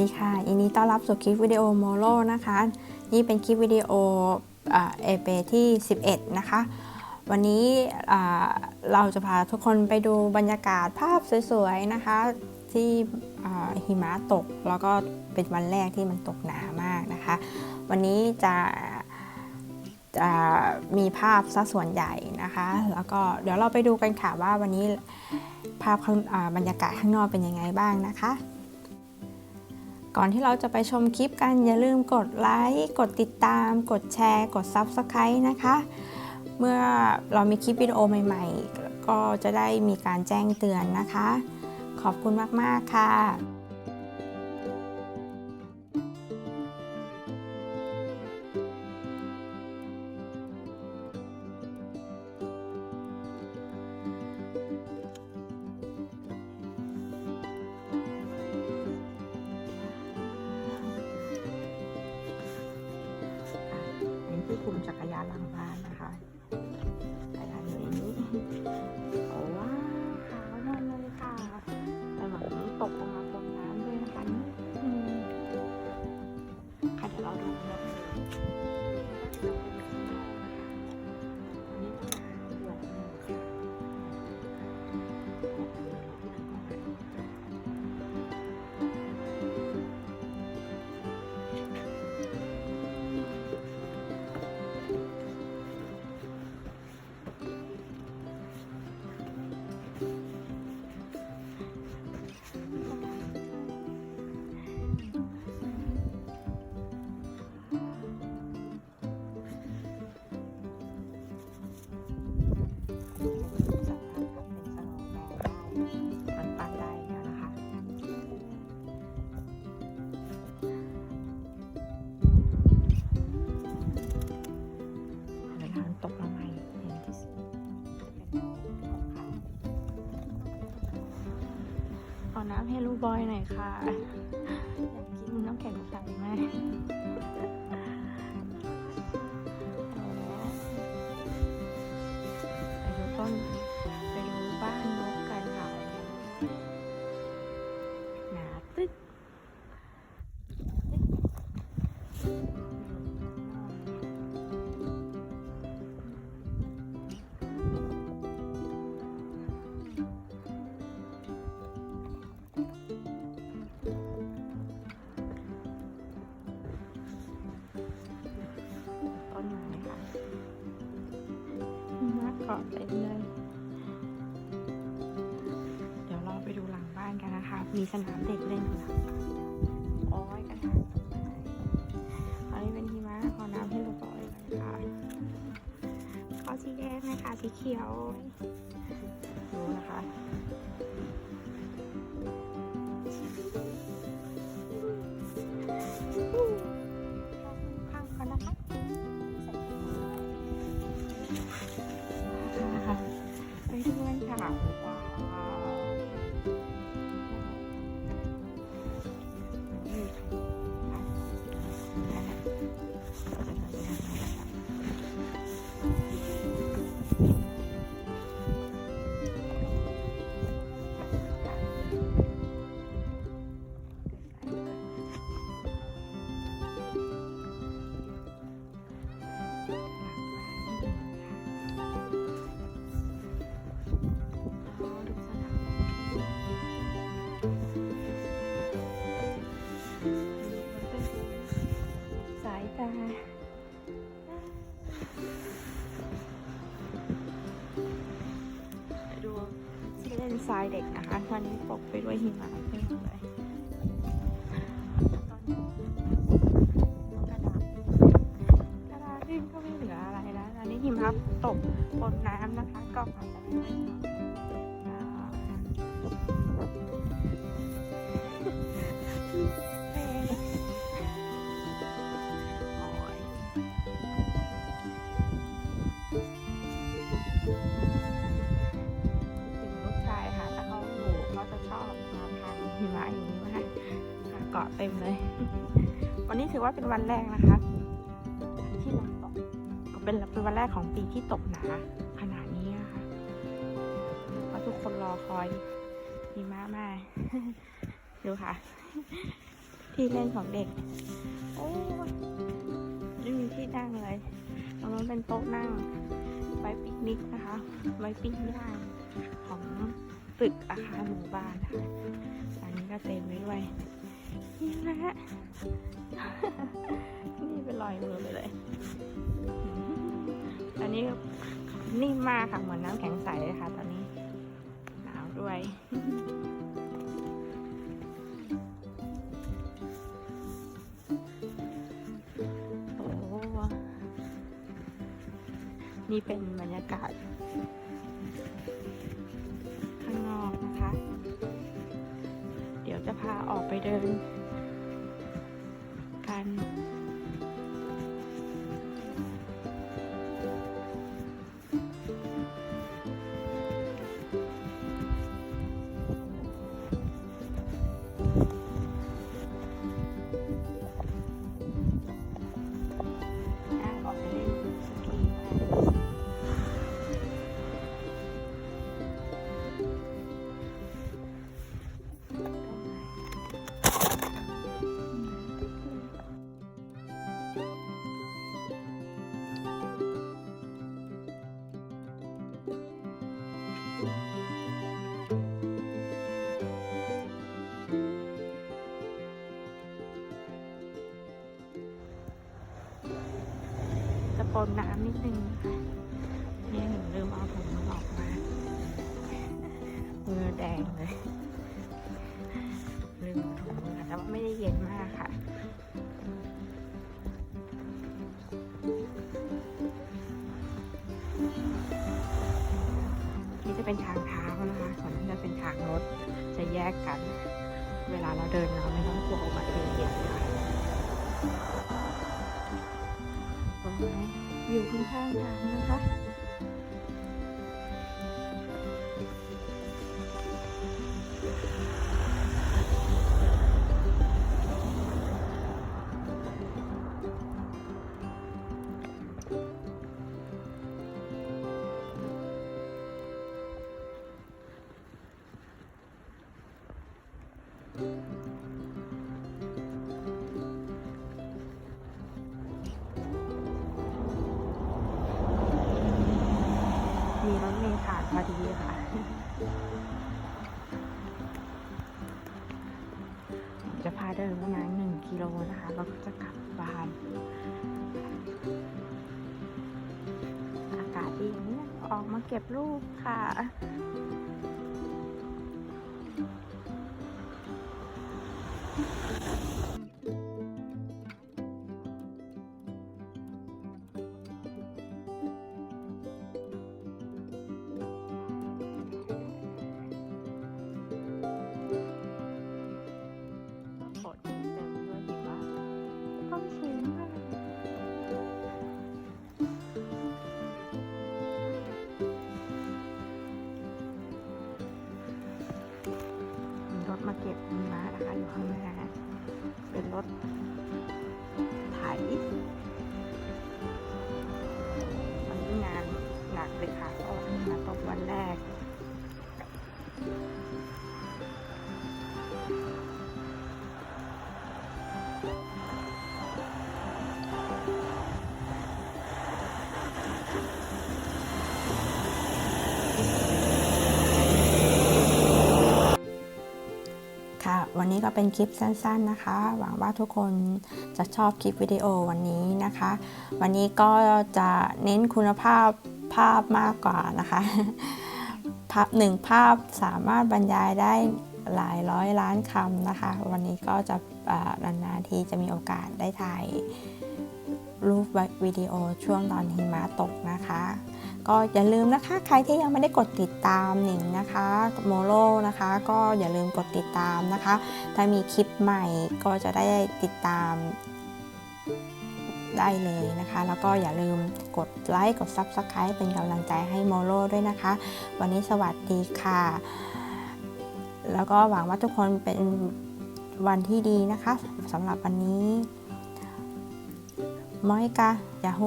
ดีค่ะยินดีต้อนรับสู่คลิปวิดีโอโมโลนะคะ นี่เป็นคลิปวิดีโอเอเปที่ 11 นะคะ วันนี้เราจะพาทุกคนไปดูบรรยากาศภาพสวยๆนะคะ ที่หิมะตกแล้วก็เป็นวันแรกที่มันตกหนามากนะคะ วันนี้จะจะมีภาพซะส่วนใหญ่นะคะ แล้วก็เดี๋ยวเราไปดูกันค่ะว่าวันนี้ภาพบรรยากาศข้างนอกเป็นยังไงบ้างนะคะ ก่อนที่เราจะไปชมคลิปกันอย่าลืมกดไลค์กดติดตาม กดแชร์ กด Subscribe นะคะ เมื่อเรามีคลิปวิดีโอใหม่ๆ ก็จะได้มีการแจ้งเตือนนะคะ ขอบคุณมาก ๆ ค่ะานหลังบ้านนะคะ เวลามันตกลงมาเห็นที่สุดเป็นขอาน้ำให้ลูกบอยหน่อยค่ะ อยากกินน้ำแข็งใสไหม กาะเต็มเลยเดี๋ยวเราไปดูหลังบ้านกันนะคะ มีสนามเด็กเล่นอยู่หลังบ้านโอ้ยกันค่ะอันนี้เป็นหิมะขอน้ำให้ลูกบอยนะคะขอสีแดงนะคะสีเขียวดูนะคะ one. อนนี้ปกไปด้วยหิมะเต็มเลยตอนนี้กระดาษกระดาษขึ้นก็ไม่เหลืออะไรแล้วตอนนี้หิมะตกบนน้ำนะคะก็อาจจะไม่ได้ เต็มเลย วันนี้ถือว่าเป็นวันแรกนะคะ ที่ฝนตกก็เป็นเป็นวันแรกของปีที่ตกหนาขนาดนี้นะคะเพราะทุกคนรอคอยหิมะมากดูค่ะ ที่เล่นของเด็ก โอ้ยไม่มีที่นั่งเลยตรงนั้นเป็นโต๊ะนั่งไว้ปิกนิกนะคะ ไว้ปิ้งย่างของตึกอาคารหมู่บ้านค่ะอันนี้ก็เต็มไว้ด้วย นี่นะฮะนี่เป็นรอยมือไปเลยอันนี้นิ่มมากค่ะเหมือนน้ำแข็งใสเลยค่ะ ตอนนี้หนาวด้วยโอ้นี่เป็นบรรยากาศาออกไปเดินกัน นน้ำนิดนึงนี่หนูลืมเอาถุงมือออกมามือแดงเลยลืมถุงมือแต่ว่าไม่ได้เย็นมากค่ะนี่จะเป็นทางเท้านะคะส่วนนี้จะเป็นทางรถจะแยกกัน เวลาเราเดินเราไม่ต้องกลัวอุบัติเหตุค่ะต้นไม้ อยู่ข้างๆทางนะคะมี จะพาเดินประมาณหนึ่งกิโลนะคะแล้วก็จะกลับบ้าน อากาศดีอย่างนี้ออกมาเก็บรูปค่ะ นะคะอยู่ข้างหน้าเป็นรถ วันนี้ก็เป็นคลิปสั้น ๆนะคะ หวังว่าทุกคนจะชอบคลิปวิดีโอวันนี้นะคะ วันนี้ก็จะเน้นคุณภาพภาพมากกว่านะคะภาพหนึ่งภาพสามารถบรรยายได้หลายร้อยล้านคำนะคะ วันนี้ก็จะอ่านานๆทีจะมีโอกาสได้ถ่าย รูปวิดีโอช่วงตอนหิมะตกนะคะ ก็อย่าลืมนะคะ ใครที่ยังไม่ได้กดติดตามหนิงนะคะโมโลนะคะ ก็อย่าลืมกดติดตามนะคะ ถ้ามีคลิปใหม่ก็จะได้ติดตามได้เลยนะคะ แล้วก็อย่าลืมกดไลค์กด Subscribe เป็นกำลังใจให้โมโลด้วยนะคะ วันนี้สวัสดีค่ะ แล้วก็หวังว่าทุกคนเป็นวันที่ดีนะคะสำหรับวันนี้ มอยกะยาฮู